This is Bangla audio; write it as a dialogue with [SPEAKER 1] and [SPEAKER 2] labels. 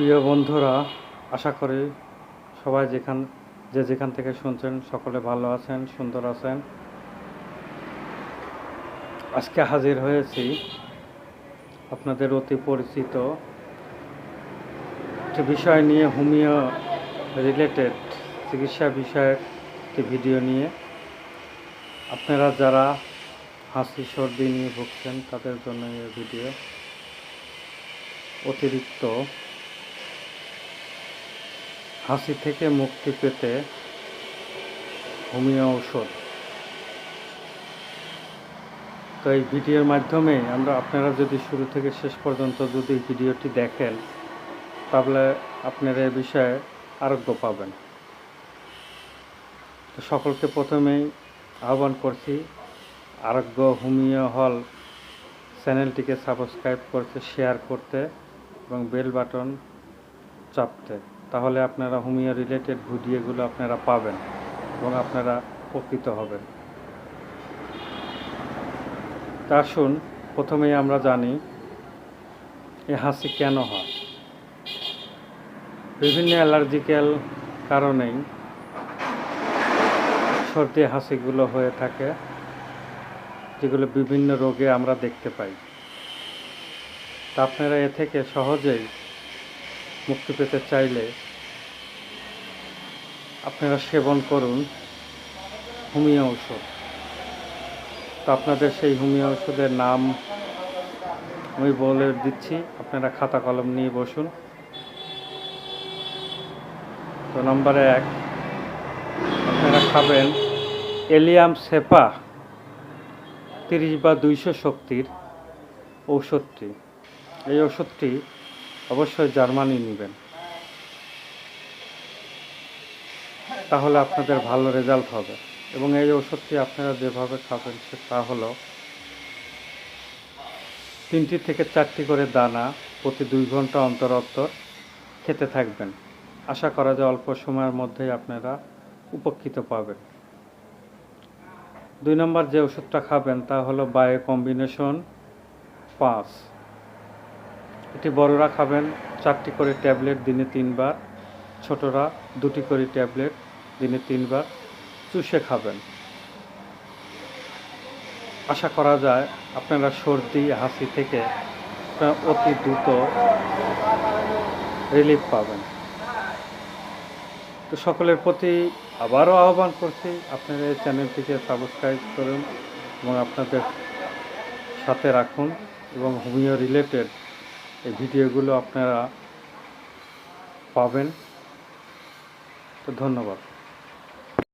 [SPEAKER 1] প্রিয় বন্ধুরা, আশা করি সবাই যেখান যে যেখান থেকে শুনছেন, সকলে ভালো আছেন, সুন্দর আছেন। আজকে হাজির হয়েছি আপনাদের অতি পরিচিত একটি বিষয় নিয়ে, হোমিও রিলেটেড চিকিৎসা বিষয়ক একটি ভিডিও নিয়ে। আপনারা যারা হাসি, সর্দি নিয়ে ভুগছেন, তাদের জন্য এই ভিডিও অতিরিক্ত। হাসি থেকে মুক্তি পেতে হোমিও ঔষধ। তো এই ভিডিওর মাধ্যমে আমরা আপনারা যদি শুরু থেকে শেষ পর্যন্ত যদি ভিডিওটি দেখেন, তাহলে আপনারা এ বিষয়ে আরোগ্য পাবেন। তো সকলকে প্রথমেই আহ্বান করছি, আরোগ্য হোমিও হল চ্যানেলটিকে সাবস্ক্রাইব করতে, শেয়ার করতে এবং বেল বাটন চাপতে। তাহলে আপনারা হোমিও রিলেটেড ভিডিওগুলো আপনারা পাবেন এবং আপনারা উপকৃত হবেন। তা আসুন, প্রথমেই আমরা জানি এ হাসি কেন হয়। বিভিন্ন অ্যালার্জিক্যাল কারণেই সর্দি হাসিগুলো হয়ে থাকে, যেগুলো বিভিন্ন রোগে আমরা দেখতে পাই। তা আপনারা এ থেকে সহজেই মুক্তি পেতে চাইলে আপনারা সেবন করুন হোমিও ঔষধ। তো আপনাদের সেই হোমিও ওষুধের নাম আমি বলে দিচ্ছি, আপনারা খাতা কলম নিয়ে বসুন। তো নম্বরে এক, আপনারা খাবেন এলিয়াম সেপা তিরিশ বা দুইশো শক্তির ঔষধটি। এই ওষুধটি অবশ্যই জার্মানি নেবেন। তাহলে আপনাদের ভালো রেজাল্ট হবে। এবং এই ওষুধটি আপনারা যেভাবে খাবেন তা হলো তিনটি থেকে চারটি করে দানা প্রতি দুই ঘণ্টা অন্তর অন্তর খেতে থাকবেন। আশা করা যায় অল্প সময়ের মধ্যেই আপনারা উপকৃত পাবেন। দুই নম্বর যে ওষুধটা খাবেন তা হলো বায়ো কম্বিনেশন পাঁচ। এটি বড়রা খাবেন, চারটি করে ট্যাবলেট দিনে তিনবার, ছোটরা দুটি করে ট্যাবলেট দিনে তিনবার চুষে খাবেন। আশা করা যায় আপনারা সর্দি, হাসি থেকে অতি দ্রুত রিলিফ পাবেন। তো সকলের প্রতি আবারও আহ্বান করছি, আপনারা এই চ্যানেলটিকে সাবস্ক্রাইব করুন এবং আপনাদের সাথে রাখুন এবং হোমিও রিলেটেড এই ভিডিওগুলো আপনারা পাবেন। তো ধন্যবাদ।